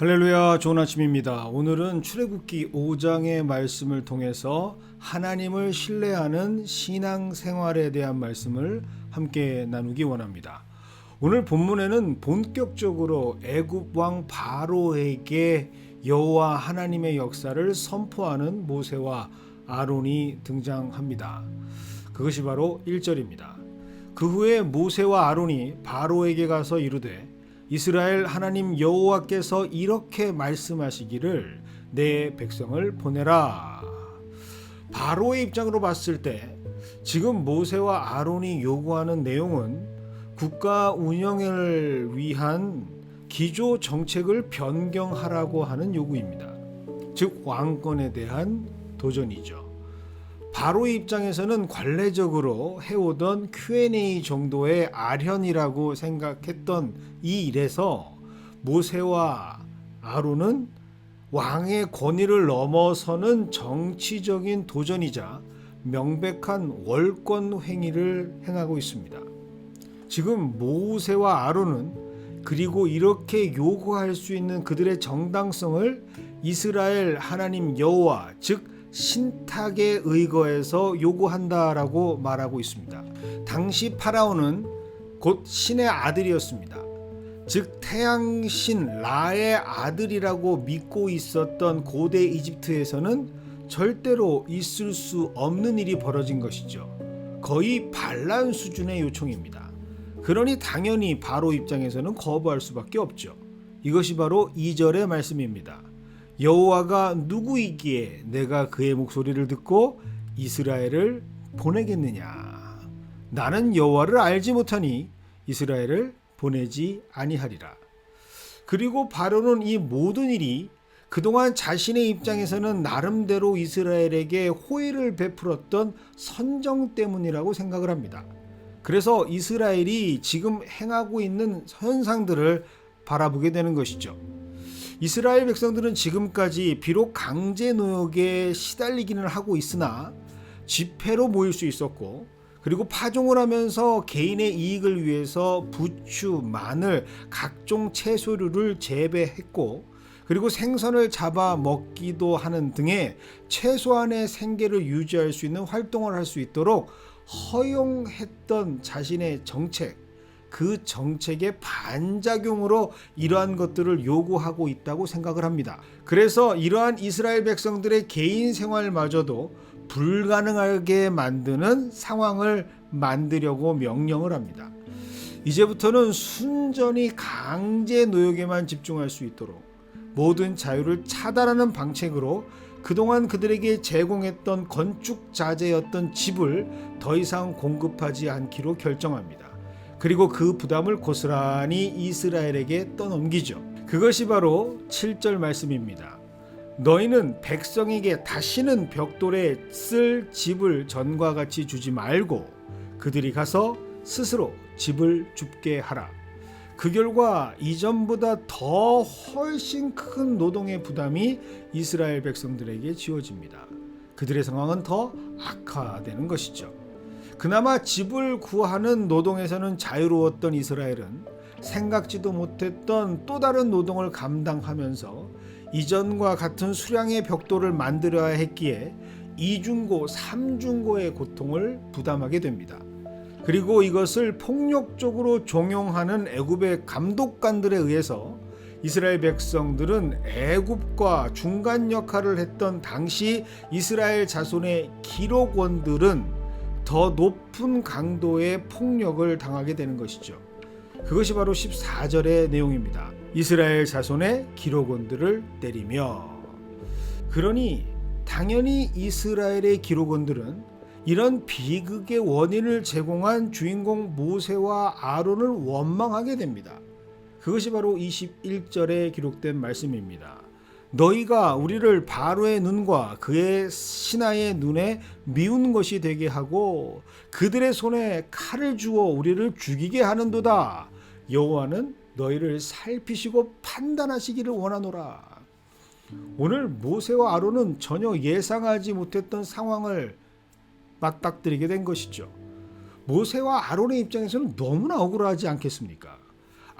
할렐루야 좋은 아침입니다. 오늘은 출애굽기 5장의 말씀을 통해서 하나님을 신뢰하는 신앙 생활에 대한 말씀을 함께 나누기 원합니다. 오늘 본문에는 본격적으로 애굽 왕 바로에게 여호와 하나님의 역사를 선포하는 모세와 아론이 등장합니다. 그것이 바로 1절입니다. 그 후에 모세와 아론이 바로에게 가서 이르되 이스라엘 하나님 여호와께서 이렇게 말씀하시기를 내 백성을 보내라. 바로의 입장으로 봤을 때 지금 모세와 아론이 요구하는 내용은 국가 운영을 위한 기조 정책을 변경하라고 하는 요구입니다. 즉 왕권에 대한 도전이죠. 바로의 입장에서는 관례적으로 해오던 Q&A 정도의 아련이라고 생각했던 이 일에서 모세와 아론은 왕의 권위를 넘어서는 정치적인 도전이자 명백한 월권 행위를 행하고 있습니다. 지금 모세와 아론은 그리고 이렇게 요구할 수 있는 그들의 정당성을 이스라엘 하나님 여호와 즉 신탁에 의거해서 요구한다라고 말하고 있습니다. 당시 파라오는 곧 신의 아들이었습니다. 즉 태양신 라의 아들이라고 믿고 있었던 고대 이집트에서는 절대로 있을 수 없는 일이 벌어진 것이죠. 거의 반란 수준의 요청입니다. 그러니 당연히 바로 입장에서는 거부할 수밖에 없죠. 이것이 바로 2절의 말씀입니다. 여호와가 누구이기에 내가 그의 목소리를 듣고 이스라엘을 보내겠느냐 나는 여호와를 알지 못하니 이스라엘을 보내지 아니하리라 그리고 바로는 이 모든 일이 그동안 자신의 입장에서는 나름대로 이스라엘에게 호의를 베풀었던 선정 때문이라고 생각을 합니다. 그래서 이스라엘이 지금 행하고 있는 현상들을 바라보게 되는 것이죠. 이스라엘 백성들은 지금까지 비록 강제 노역에 시달리기는 하고 있으나 집회로 모일 수 있었고 그리고 파종을 하면서 개인의 이익을 위해서 부추, 마늘, 각종 채소류를 재배했고 그리고 생선을 잡아 먹기도 하는 등의 최소한의 생계를 유지할 수 있는 활동을 할 수 있도록 허용했던 자신의 정책 그 정책의 반작용으로 이러한 것들을 요구하고 있다고 생각을 합니다. 그래서 이러한 이스라엘 백성들의 개인 생활마저도 불가능하게 만드는 상황을 만들려고 명령을 합니다. 이제부터는 순전히 강제 노역에만 집중할 수 있도록 모든 자유를 차단하는 방책으로 그동안 그들에게 제공했던 건축 자재였던 집을 더 이상 공급하지 않기로 결정합니다. 그리고 그 부담을 고스란히 이스라엘에게 떠넘기죠. 그것이 바로 7절 말씀입니다. 너희는 백성에게 다시는 벽돌에 쓸 집을 전과 같이 주지 말고 그들이 가서 스스로 집을 줍게 하라. 그 결과 이전보다 더 훨씬 큰 노동의 부담이 이스라엘 백성들에게 지워집니다. 그들의 상황은 더 악화되는 것이죠. 그나마 집을 구하는 노동에서는 자유로웠던 이스라엘은 생각지도 못했던 또 다른 노동을 감당하면서 이전과 같은 수량의 벽돌을 만들어야 했기에 이중고, 삼중고의 고통을 부담하게 됩니다. 그리고 이것을 폭력적으로 종용하는 애굽의 감독관들에 의해서 이스라엘 백성들은 애굽과 중간 역할을 했던 당시 이스라엘 자손의 기록원들은 더 높은 강도의 폭력을 당하게 되는 것이죠. 그것이 바로 14절의 내용입니다. 이스라엘 자손의 기록원들을 때리며 그러니 당연히 이스라엘의 기록원들은 이런 비극의 원인을 제공한 주인공 모세와 아론을 원망하게 됩니다. 그것이 바로 21절에 기록된 말씀입니다. 너희가 우리를 바로의 눈과 그의 신하의 눈에 미운 것이 되게 하고 그들의 손에 칼을 주어 우리를 죽이게 하는도다. 여호와는 너희를 살피시고 판단하시기를 원하노라. 오늘 모세와 아론은 전혀 예상하지 못했던 상황을 맞닥뜨리게 된 것이죠. 모세와 아론의 입장에서는 너무나 억울하지 않겠습니까?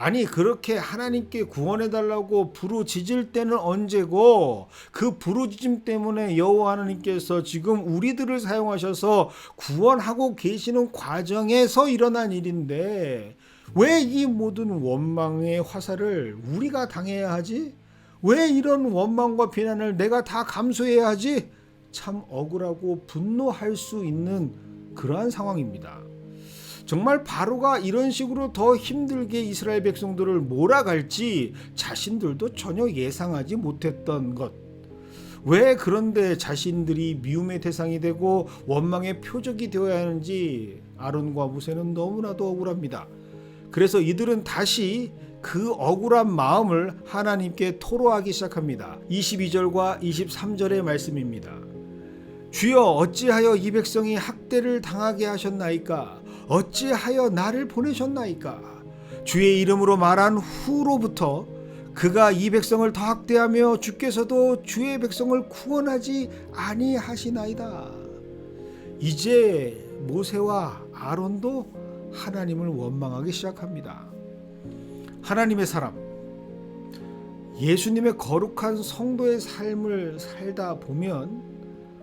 아니 그렇게 하나님께 구원해 달라고 부르짖을 때는 언제고 그 부르짖음 때문에 여호와 하나님께서 지금 우리들을 사용하셔서 구원하고 계시는 과정에서 일어난 일인데 왜 이 모든 원망의 화살을 우리가 당해야 하지? 왜 이런 원망과 비난을 내가 다 감수해야 하지? 참 억울하고 분노할 수 있는 그러한 상황입니다. 정말 바로가 이런 식으로 더 힘들게 이스라엘 백성들을 몰아갈지 자신들도 전혀 예상하지 못했던 것. 왜 그런데 자신들이 미움의 대상이 되고 원망의 표적이 되어야 하는지 아론과 무세는 너무나도 억울합니다. 그래서 이들은 다시 그 억울한 마음을 하나님께 토로하기 시작합니다. 22절과 23절의 말씀입니다. 주여 어찌하여 이 백성이 학대를 당하게 하셨나이까 어찌하여 나를 보내셨나이까? 주의 이름으로 말한 후로부터 그가 이 백성을 더 학대하며 주께서도 주의 백성을 구원하지 아니하시나이다. 이제 모세와 아론도 하나님을 원망하기 시작합니다. 하나님의 사람 예수님의 거룩한 성도의 삶을 살다 보면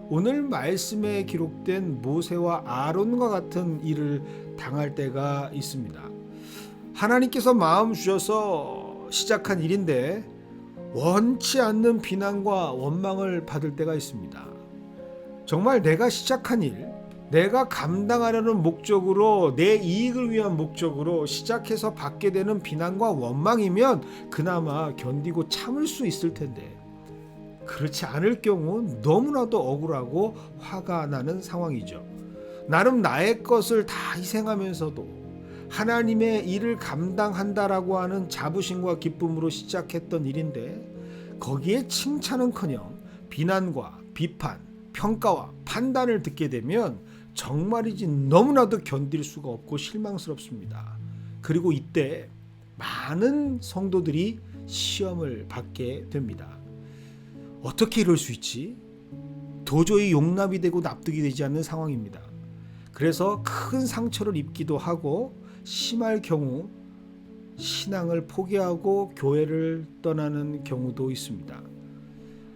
오늘 말씀에 기록된 모세와 아론과 같은 일을 당할 때가 있습니다. 하나님께서 마음 주셔서 시작한 일인데 원치 않는 비난과 원망을 받을 때가 있습니다. 정말 내가 시작한 일, 내가 감당하려는 목적으로 내 이익을 위한 목적으로 시작해서 받게 되는 비난과 원망이면 그나마 견디고 참을 수 있을 텐데 그렇지 않을 경우 너무나도 억울하고 화가 나는 상황이죠. 나름 나의 것을 다 희생하면서도 하나님의 일을 감당한다라고 하는 자부심과 기쁨으로 시작했던 일인데 거기에 칭찬은커녕 비난과 비판, 평가와 판단을 듣게 되면 정말이지 너무나도 견딜 수가 없고 실망스럽습니다. 그리고 이때 많은 성도들이 시험을 받게 됩니다. 어떻게 이럴 수 있지? 도저히 용납이 되고 납득이 되지 않는 상황입니다. 그래서 큰 상처를 입기도 하고 심할 경우 신앙을 포기하고 교회를 떠나는 경우도 있습니다.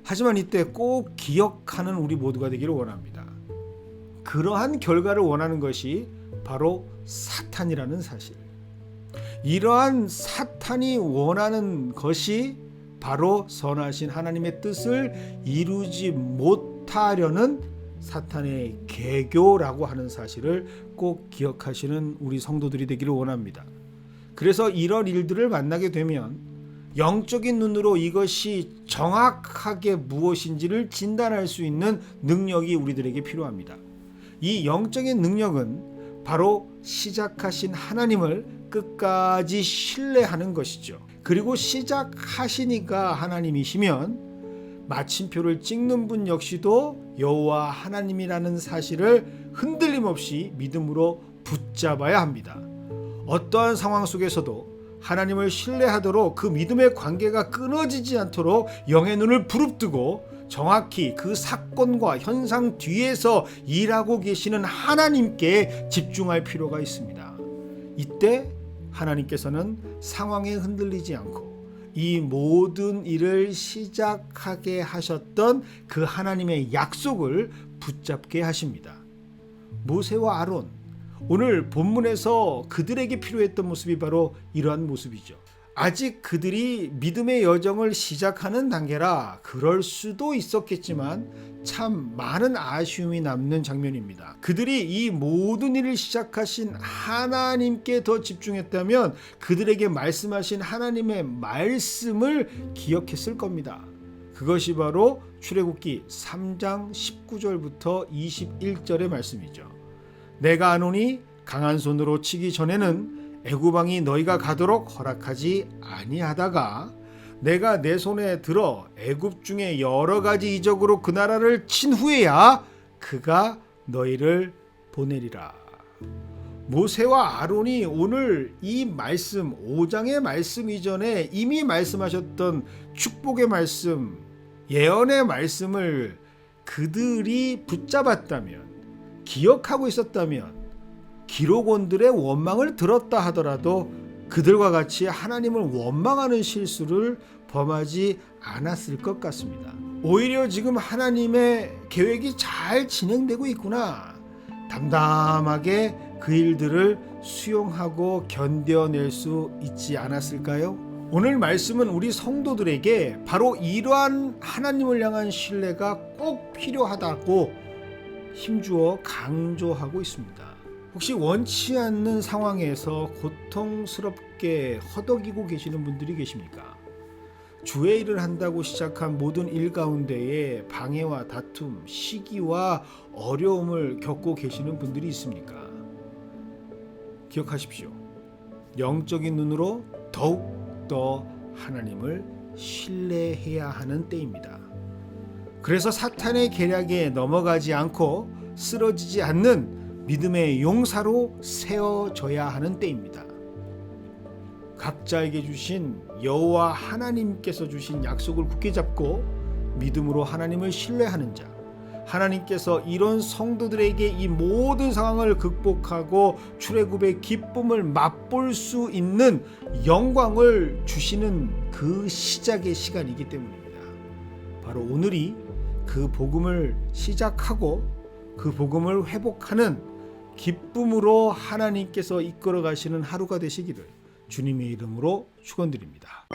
하지만 이때 꼭 기억하는 우리 모두가 되기를 원합니다. 그러한 결과를 원하는 것이 바로 사탄이라는 사실. 이러한 사탄이 원하는 것이 바로 선하신 하나님의 뜻을 이루지 못하려는 사탄의 개교라고 하는 사실을 꼭 기억하시는 우리 성도들이 되기를 원합니다. 그래서 이런 일들을 만나게 되면 영적인 눈으로 이것이 정확하게 무엇인지를 진단할 수 있는 능력이 우리들에게 필요합니다. 이 영적인 능력은 바로 시작하신 하나님을 끝까지 신뢰하는 것이죠. 그리고 시작하시니까 하나님이시면 마침표를 찍는 분 역시도 여호와 하나님이라는 사실을 흔들림 없이 믿음으로 붙잡아야 합니다. 어떠한 상황 속에서도 하나님을 신뢰하도록 그 믿음의 관계가 끊어지지 않도록 영의 눈을 부릅뜨고 정확히 그 사건과 현상 뒤에서 일하고 계시는 하나님께 집중할 필요가 있습니다. 이때 하나님께서는 상황에 흔들리지 않고 이 모든 일을 시작하게 하셨던 그 하나님의 약속을 붙잡게 하십니다. 모세와 아론 오늘 본문에서 그들에게 필요했던 모습이 바로 이러한 모습이죠. 아직 그들이 믿음의 여정을 시작하는 단계라 그럴 수도 있었겠지만 참 많은 아쉬움이 남는 장면입니다. 그들이 이 모든 일을 시작하신 하나님께 더 집중했다면 그들에게 말씀하신 하나님의 말씀을 기억했을 겁니다. 그것이 바로 출애굽기 3장 19절부터 21절의 말씀이죠. 내가 아노니 강한 손으로 치기 전에는 애구방이 너희가 가도록 허락하지 아니하다가 내가 내 손에 들어 애굽 중에 여러 가지 이적으로 그 나라를 친 후에야 그가 너희를 보내리라. 모세와 아론이 오늘 이 말씀 5장의 말씀 이전에 이미 말씀하셨던 축복의 말씀, 예언의 말씀을 그들이 붙잡았다면 기억하고 있었다면 기록원들의 원망을 들었다 하더라도 그들과 같이 하나님을 원망하는 실수를 범하지 않았을 것 같습니다. 오히려 지금 하나님의 계획이 잘 진행되고 있구나. 담담하게 그 일들을 수용하고 견뎌낼 수 있지 않았을까요? 오늘 말씀은 우리 성도들에게 바로 이러한 하나님을 향한 신뢰가 꼭 필요하다고 힘주어 강조하고 있습니다. 혹시 원치 않는 상황에서 고통스럽게 허덕이고 계시는 분들이 계십니까? 주의 일을 한다고 시작한 모든 일 가운데에 방해와 다툼, 시기와 어려움을 겪고 계시는 분들이 있습니까? 기억하십시오. 영적인 눈으로 더욱 더 하나님을 신뢰해야 하는 때입니다. 그래서 사탄의 계략에 넘어가지 않고 쓰러지지 않는 믿음의 용사로 세워져야 하는 때입니다. 각자에게 주신 여호와 하나님께서 주신 약속을 굳게 잡고 믿음으로 하나님을 신뢰하는 자. 하나님께서 이런 성도들에게 이 모든 상황을 극복하고 출애굽의 기쁨을 맛볼 수 있는 영광을 주시는 그 시작의 시간이기 때문입니다. 바로 오늘이 그 복음을 시작하고 그 복음을 회복하는 기쁨으로 하나님께서 이끌어 가시는 하루가 되시기를 주님의 이름으로 축원드립니다.